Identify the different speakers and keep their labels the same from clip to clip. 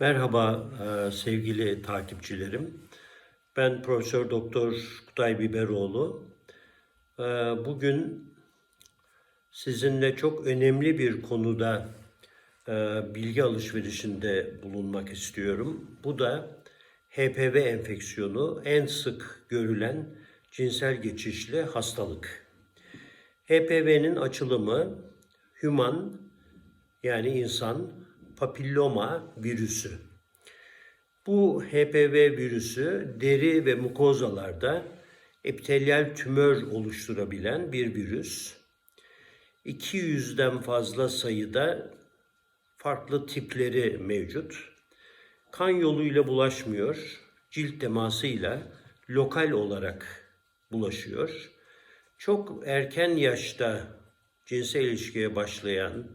Speaker 1: Merhaba e, sevgili takipçilerim. Ben Profesör Doktor Kutay Biberoğlu. E, Bugün sizinle çok önemli bir konuda e, bilgi alışverişinde bulunmak istiyorum. Bu da HPV enfeksiyonu en sık görülen cinsel geçişli hastalık. HPV'nin açılımı human yani insan papilloma virüsü. Bu HPV virüsü deri ve mukozalarda epitelyal tümör oluşturabilen bir virüs. 200'den fazla sayıda farklı tipleri mevcut. Kan yoluyla bulaşmıyor, cilt temasıyla lokal olarak bulaşıyor. Çok erken yaşta cinsel ilişkiye başlayan,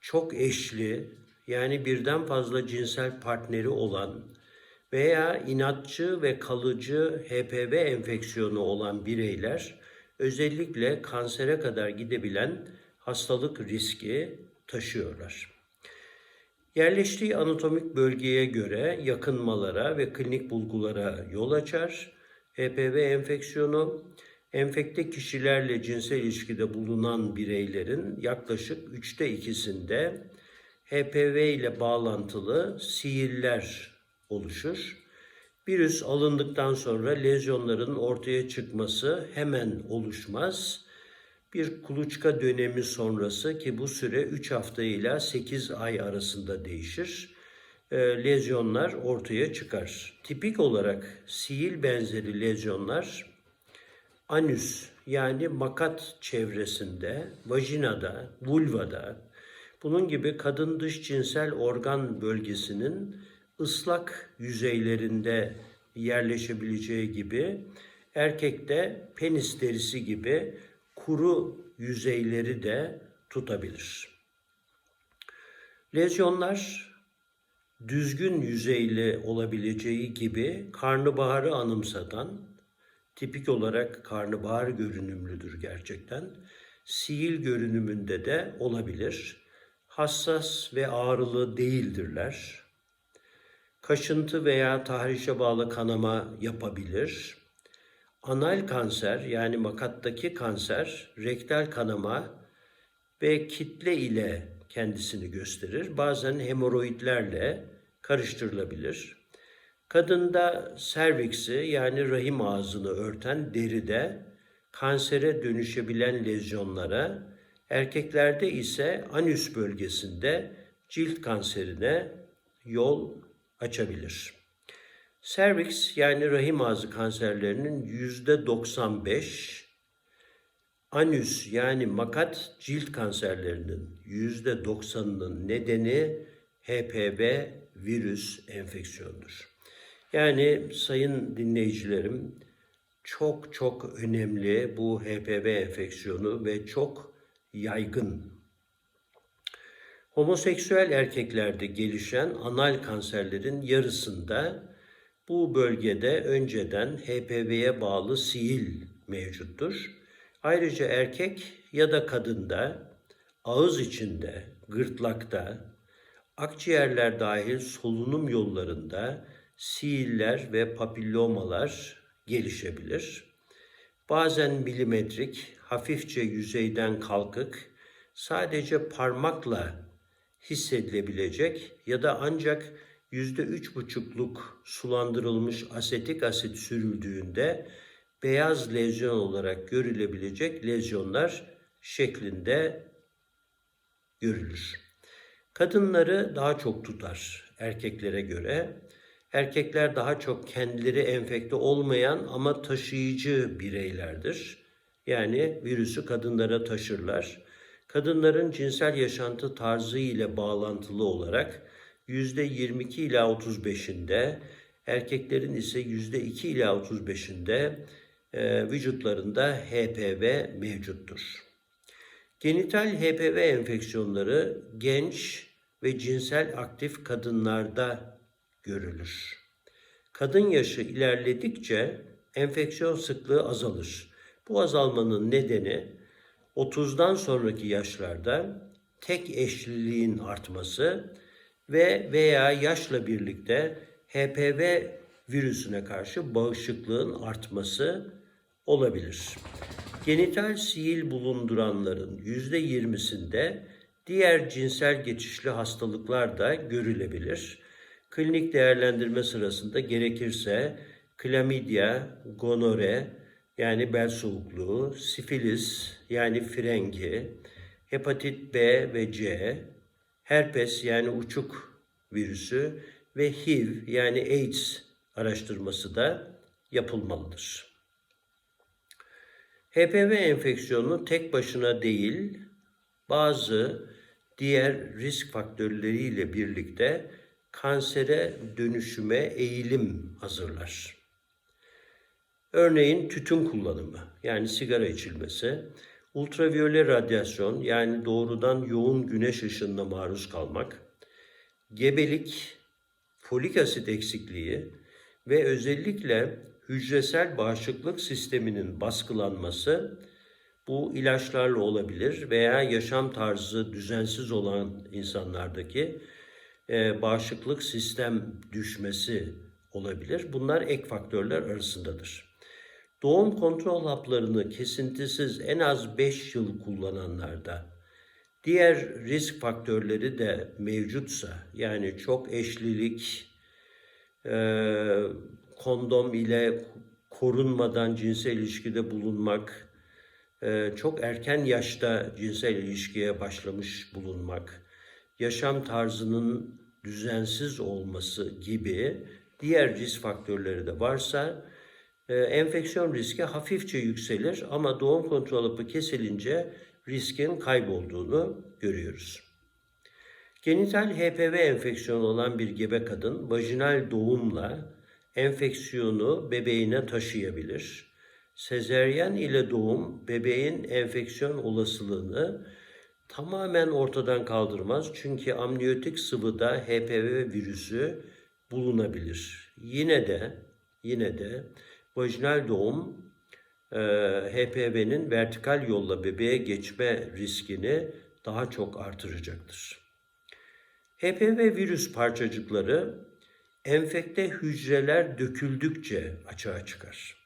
Speaker 1: çok eşli yani birden fazla cinsel partneri olan veya inatçı ve kalıcı HPV enfeksiyonu olan bireyler özellikle kansere kadar gidebilen hastalık riski taşıyorlar. Yerleştiği anatomik bölgeye göre yakınmalara ve klinik bulgulara yol açar. HPV enfeksiyonu enfekte kişilerle cinsel ilişkide bulunan bireylerin yaklaşık üçte ikisinde HPV ile bağlantılı sihirler oluşur. Virüs alındıktan sonra lezyonların ortaya çıkması hemen oluşmaz. Bir kuluçka dönemi sonrası ki bu süre 3 hafta ile 8 ay arasında değişir. e, Lezyonlar ortaya çıkar. Tipik olarak sihir benzeri lezyonlar anüs yani makat çevresinde, vajinada, vulvada, bunun gibi kadın dış cinsel organ bölgesinin ıslak yüzeylerinde yerleşebileceği gibi erkekte penis derisi gibi kuru yüzeyleri de tutabilir. Lezyonlar düzgün yüzeyli olabileceği gibi karnabaharı anımsatan tipik olarak karnabahar görünümlüdür gerçekten. Sihil görünümünde de olabilir. Hassas ve ağrılı değildirler. Kaşıntı veya tahrişe bağlı kanama yapabilir. Anal kanser yani makattaki kanser, rektal kanama ve kitle ile kendisini gösterir. Bazen hemoroidlerle karıştırılabilir. Kadında serviksi yani rahim ağzını örten deride kansere dönüşebilen lezyonlara, erkeklerde ise anüs bölgesinde cilt kanserine yol açabilir. Serviks yani rahim ağzı kanserlerinin yüzde 95, anüs yani makat cilt kanserlerinin yüzde 90'ının nedeni HPV virüs enfeksiyonudur. Yani sayın dinleyicilerim çok çok önemli bu HPV enfeksiyonu ve çok yaygın. Homoseksüel erkeklerde gelişen anal kanserlerin yarısında bu bölgede önceden HPV'ye bağlı sihil mevcuttur. Ayrıca erkek ya da kadında ağız içinde, gırtlakta, akciğerler dahil solunum yollarında sihirler ve papillomalar gelişebilir. Bazen milimetrik, hafifçe yüzeyden kalkık, sadece parmakla hissedilebilecek ya da ancak yüzde üç buçukluk sulandırılmış asetik asit sürüldüğünde beyaz lezyon olarak görülebilecek lezyonlar şeklinde görülür. Kadınları daha çok tutar erkeklere göre. Erkekler daha çok kendileri enfekte olmayan ama taşıyıcı bireylerdir. Yani virüsü kadınlara taşırlar. Kadınların cinsel yaşantı tarzı ile bağlantılı olarak %22 ila 35'inde, erkeklerin ise %2 ila 35'inde e, vücutlarında HPV mevcuttur. Genital HPV enfeksiyonları genç ve cinsel aktif kadınlarda görülür. Kadın yaşı ilerledikçe enfeksiyon sıklığı azalır. Bu azalmanın nedeni 30'dan sonraki yaşlarda tek eşliliğin artması ve veya yaşla birlikte HPV virüsüne karşı bağışıklığın artması olabilir. Genital sihil bulunduranların %20'sinde diğer cinsel geçişli hastalıklar da görülebilir. Klinik değerlendirme sırasında gerekirse klamidya, gonore yani bel soğukluğu, sifilis yani frengi, hepatit B ve C, herpes yani uçuk virüsü ve HIV yani AIDS araştırması da yapılmalıdır. HPV enfeksiyonu tek başına değil, bazı diğer risk faktörleriyle birlikte kansere dönüşüme eğilim hazırlar. Örneğin tütün kullanımı yani sigara içilmesi, ultraviyole radyasyon yani doğrudan yoğun güneş ışınına maruz kalmak, gebelik, folik asit eksikliği ve özellikle hücresel bağışıklık sisteminin baskılanması bu ilaçlarla olabilir veya yaşam tarzı düzensiz olan insanlardaki e, bağışıklık sistem düşmesi olabilir. Bunlar ek faktörler arasındadır. Doğum kontrol haplarını kesintisiz en az 5 yıl kullananlarda diğer risk faktörleri de mevcutsa yani çok eşlilik, e, kondom ile korunmadan cinsel ilişkide bulunmak, e, çok erken yaşta cinsel ilişkiye başlamış bulunmak, yaşam tarzının düzensiz olması gibi diğer risk faktörleri de varsa e, enfeksiyon riski hafifçe yükselir ama doğum kontrol hapı kesilince riskin kaybolduğunu görüyoruz. Genital HPV enfeksiyonu olan bir gebe kadın vajinal doğumla enfeksiyonu bebeğine taşıyabilir. Sezeryen ile doğum bebeğin enfeksiyon olasılığını tamamen ortadan kaldırmaz. Çünkü amniyotik sıvıda HPV virüsü bulunabilir. Yine de yine de vajinal doğum e, HPV'nin vertikal yolla bebeğe geçme riskini daha çok artıracaktır. HPV virüs parçacıkları enfekte hücreler döküldükçe açığa çıkar.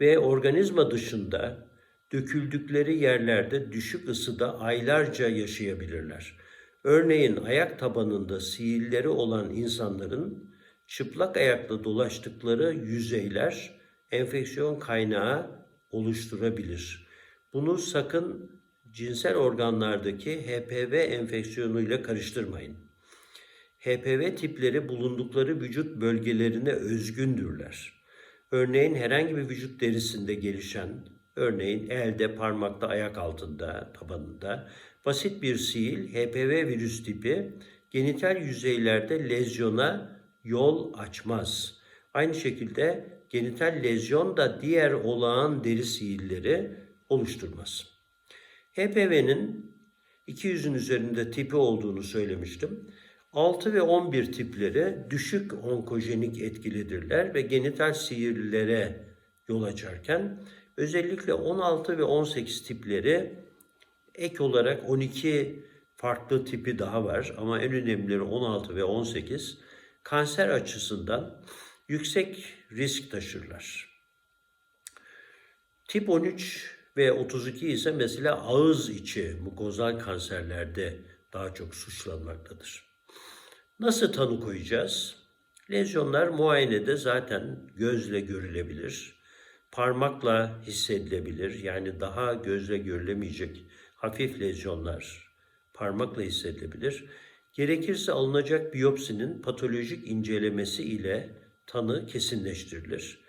Speaker 1: Ve organizma dışında döküldükleri yerlerde düşük ısıda aylarca yaşayabilirler. Örneğin ayak tabanında siilleri olan insanların çıplak ayakla dolaştıkları yüzeyler enfeksiyon kaynağı oluşturabilir. Bunu sakın cinsel organlardaki HPV enfeksiyonuyla karıştırmayın. HPV tipleri bulundukları vücut bölgelerine özgündürler. Örneğin herhangi bir vücut derisinde gelişen, örneğin elde, parmakta, ayak altında, tabanında basit bir siil HPV virüs tipi genital yüzeylerde lezyona yol açmaz. Aynı şekilde genital lezyon da diğer olağan deri siilleri oluşturmaz. HPV'nin 200'ün üzerinde tipi olduğunu söylemiştim. 6 ve 11 tipleri düşük onkojenik etkilidirler ve genital sihirlere yol açarken özellikle 16 ve 18 tipleri ek olarak 12 farklı tipi daha var ama en önemlileri 16 ve 18 kanser açısından yüksek risk taşırlar. Tip 13 ve 32 ise mesela ağız içi mukozal kanserlerde daha çok suçlanmaktadır. Nasıl tanı koyacağız? Lezyonlar muayenede zaten gözle görülebilir. Parmakla hissedilebilir. Yani daha gözle görülemeyecek hafif lezyonlar parmakla hissedilebilir. Gerekirse alınacak biyopsinin patolojik incelemesi ile tanı kesinleştirilir.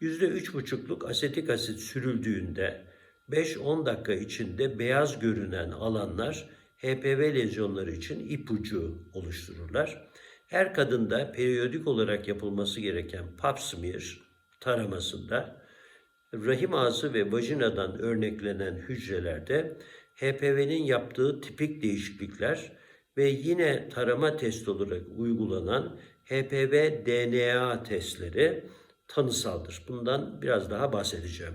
Speaker 1: %3,5'luk asetik asit sürüldüğünde 5-10 dakika içinde beyaz görünen alanlar HPV lezyonları için ipucu oluştururlar. Her kadında periyodik olarak yapılması gereken pap smear taramasında rahim ağzı ve vajinadan örneklenen hücrelerde HPV'nin yaptığı tipik değişiklikler ve yine tarama test olarak uygulanan HPV DNA testleri tanısaldır. Bundan biraz daha bahsedeceğim.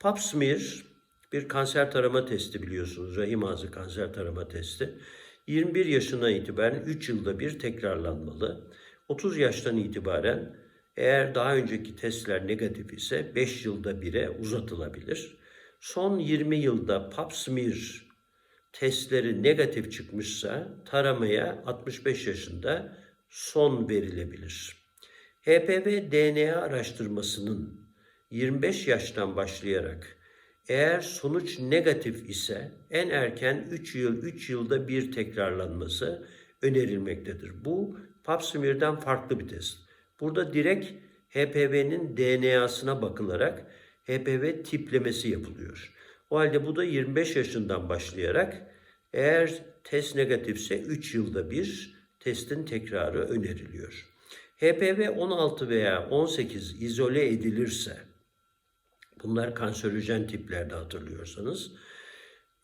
Speaker 1: Pap smear bir kanser tarama testi biliyorsunuz. Rahim ağzı kanser tarama testi. 21 yaşından itibaren 3 yılda bir tekrarlanmalı. 30 yaştan itibaren eğer daha önceki testler negatif ise 5 yılda bire uzatılabilir. Son 20 yılda pap smear testleri negatif çıkmışsa taramaya 65 yaşında son verilebilir. HPV DNA araştırmasının 25 yaştan başlayarak eğer sonuç negatif ise en erken 3 yıl 3 yılda bir tekrarlanması önerilmektedir. Bu pap smear'dan farklı bir test. Burada direkt HPV'nin DNA'sına bakılarak HPV tiplemesi yapılıyor. O halde bu da 25 yaşından başlayarak eğer test negatifse 3 yılda bir testin tekrarı öneriliyor. HPV 16 veya 18 izole edilirse, bunlar kanserojen tiplerde hatırlıyorsanız,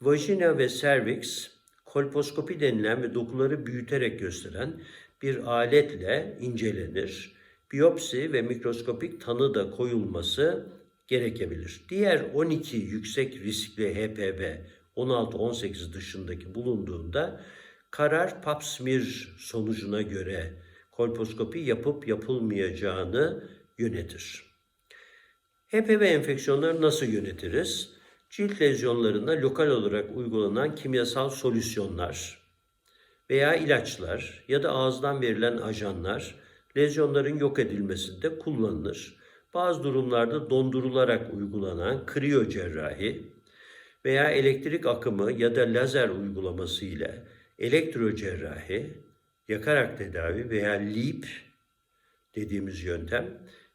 Speaker 1: vajina ve cervix kolposkopi denilen ve dokuları büyüterek gösteren bir aletle incelenir. Biyopsi ve mikroskopik tanı da koyulması gerekebilir. Diğer 12 yüksek riskli HPV 16-18 dışındaki bulunduğunda karar pap smear sonucuna göre kolposkopi yapıp yapılmayacağını yönetir. HPV enfeksiyonları nasıl yönetiriz? Cilt lezyonlarına lokal olarak uygulanan kimyasal solüsyonlar veya ilaçlar ya da ağızdan verilen ajanlar lezyonların yok edilmesinde kullanılır. Bazı durumlarda dondurularak uygulanan kriyo cerrahi veya elektrik akımı ya da lazer uygulaması ile elektrocerrahi, yakarak tedavi veya LEEP dediğimiz yöntem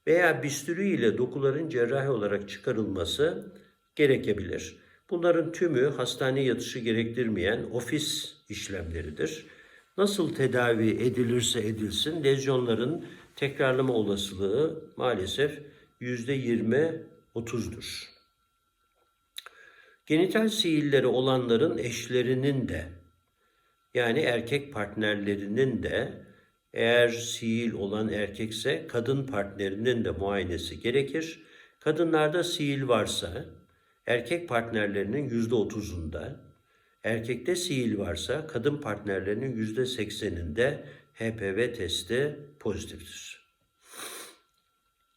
Speaker 1: veya bisturi ile dokuların cerrahi olarak çıkarılması gerekebilir. Bunların tümü hastane yatışı gerektirmeyen ofis işlemleridir. Nasıl tedavi edilirse edilsin lezyonların tekrarlama olasılığı maalesef %20-30'dur. Genital siilleri olanların eşlerinin de yani erkek partnerlerinin de eğer siil olan erkekse kadın partnerinin de muayenesi gerekir. Kadınlarda siil varsa erkek partnerlerinin yüzde otuzunda, erkekte siil varsa kadın partnerlerinin yüzde sekseninde HPV testi pozitiftir.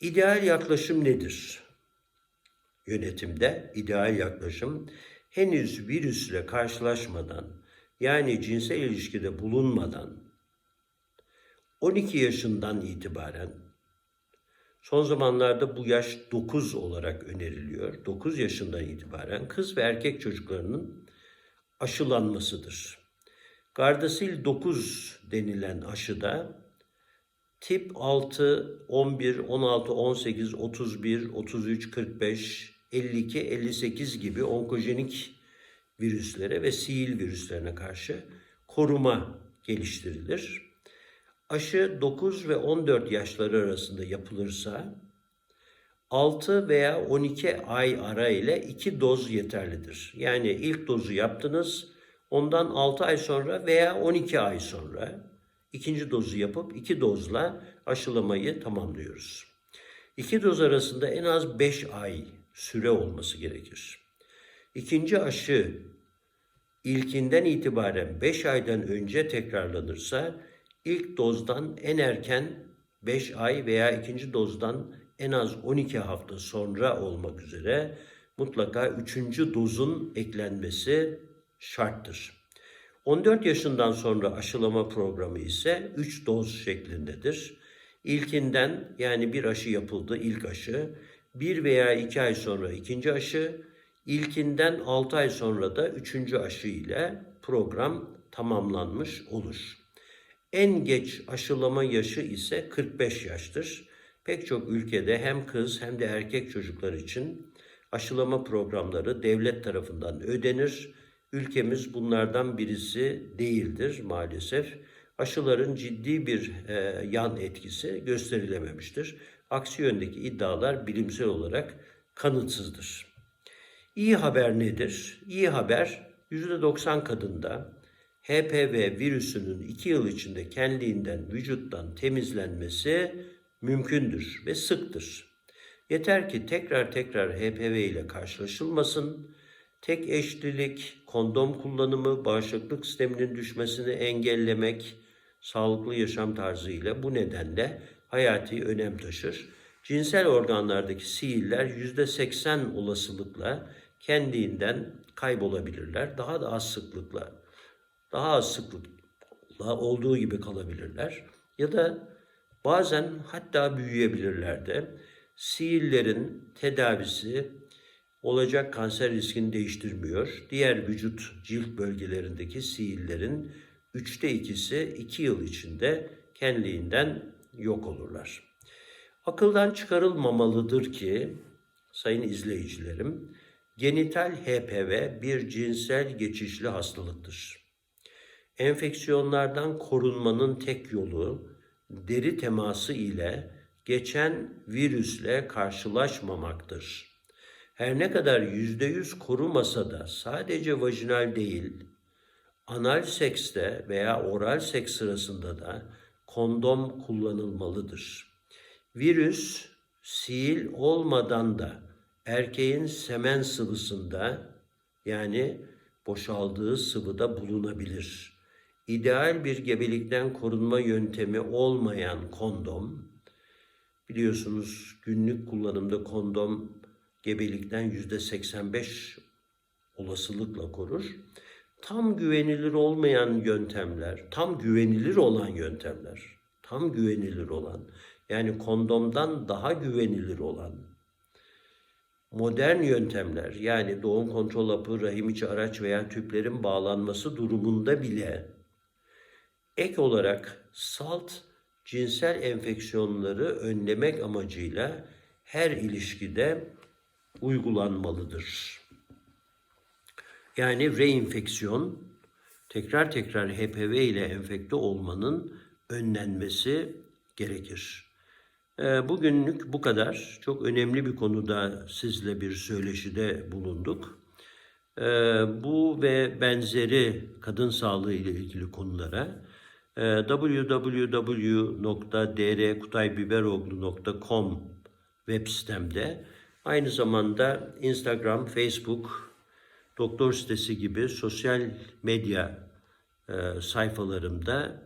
Speaker 1: İdeal yaklaşım nedir? Yönetimde ideal yaklaşım henüz virüsle karşılaşmadan yani cinsel ilişkide bulunmadan 12 yaşından itibaren son zamanlarda bu yaş 9 olarak öneriliyor. 9 yaşından itibaren kız ve erkek çocuklarının aşılanmasıdır. Gardasil 9 denilen aşıda tip 6, 11, 16, 18, 31, 33, 45, 52, 58 gibi onkojenik virüslere ve sihil virüslerine karşı koruma geliştirilir. Aşı 9 ve 14 yaşları arasında yapılırsa 6 veya 12 ay ara ile 2 doz yeterlidir. Yani ilk dozu yaptınız, ondan 6 ay sonra veya 12 ay sonra ikinci dozu yapıp 2 dozla aşılamayı tamamlıyoruz. İki doz arasında en az 5 ay süre olması gerekir. İkinci aşı ilkinden itibaren 5 aydan önce tekrarlanırsa ilk dozdan en erken 5 ay veya ikinci dozdan en az 12 hafta sonra olmak üzere mutlaka üçüncü dozun eklenmesi şarttır. 14 yaşından sonra aşılama programı ise 3 doz şeklindedir. İlkinden yani bir aşı yapıldı ilk aşı, bir veya iki ay sonra ikinci aşı, ilkinden 6 ay sonra da üçüncü aşı ile program tamamlanmış olur. En geç aşılama yaşı ise 45 yaştır. Pek çok ülkede hem kız hem de erkek çocuklar için aşılama programları devlet tarafından ödenir. Ülkemiz bunlardan birisi değildir maalesef. Aşıların ciddi bir e, yan etkisi gösterilememiştir. Aksi yöndeki iddialar bilimsel olarak kanıtsızdır. İyi haber nedir? İyi haber %90 kadında HPV virüsünün 2 yıl içinde kendiliğinden vücuttan temizlenmesi mümkündür ve sıktır. Yeter ki tekrar tekrar HPV ile karşılaşılmasın, tek eşlilik, kondom kullanımı, bağışıklık sisteminin düşmesini engellemek, sağlıklı yaşam tarzı ile bu nedenle hayati önem taşır. Cinsel organlardaki sihirler %80 olasılıkla kendinden kaybolabilirler. Daha da az sıklıkla, daha az sıklıkla olduğu gibi kalabilirler. Ya da bazen hatta büyüyebilirler de. Sihirlerin tedavisi olacak kanser riskini değiştirmiyor. Diğer vücut cilt bölgelerindeki sihirlerin üçte ikisi iki yıl içinde kendiliğinden yok olurlar. Akıldan çıkarılmamalıdır ki sayın izleyicilerim genital HPV bir cinsel geçişli hastalıktır. Enfeksiyonlardan korunmanın tek yolu deri teması ile geçen virüsle karşılaşmamaktır. Her ne kadar yüzde yüz korumasa da sadece vajinal değil, anal sekste veya oral seks sırasında da kondom kullanılmalıdır. Virüs sil olmadan da erkeğin semen sıvısında yani boşaldığı sıvıda bulunabilir. İdeal bir gebelikten korunma yöntemi olmayan kondom, biliyorsunuz günlük kullanımda kondom gebelikten yüzde 85 olasılıkla korur. Tam güvenilir olmayan yöntemler, tam güvenilir olan yöntemler, tam güvenilir olan, yani kondomdan daha güvenilir olan modern yöntemler, yani doğum kontrol hapı, rahim içi araç veya tüplerin bağlanması durumunda bile ek olarak salt cinsel enfeksiyonları önlemek amacıyla her ilişkide uygulanmalıdır. Yani reinfeksiyon, tekrar tekrar HPV ile enfekte olmanın önlenmesi gerekir. Ee, Bugünlük bu kadar. Çok önemli bir konuda sizle bir söyleşide bulunduk. Ee, Bu ve benzeri kadın sağlığı ile ilgili konulara e, www.drkutaybiberoglu.com web sitemde aynı zamanda Instagram, Facebook, doktor sitesi gibi sosyal medya e, sayfalarımda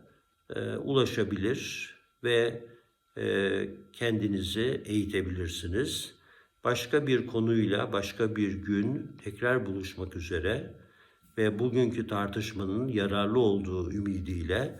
Speaker 1: e, ulaşabilir ve e, kendinizi eğitebilirsiniz. Başka bir konuyla başka bir gün tekrar buluşmak üzere ve bugünkü tartışmanın yararlı olduğu ümidiyle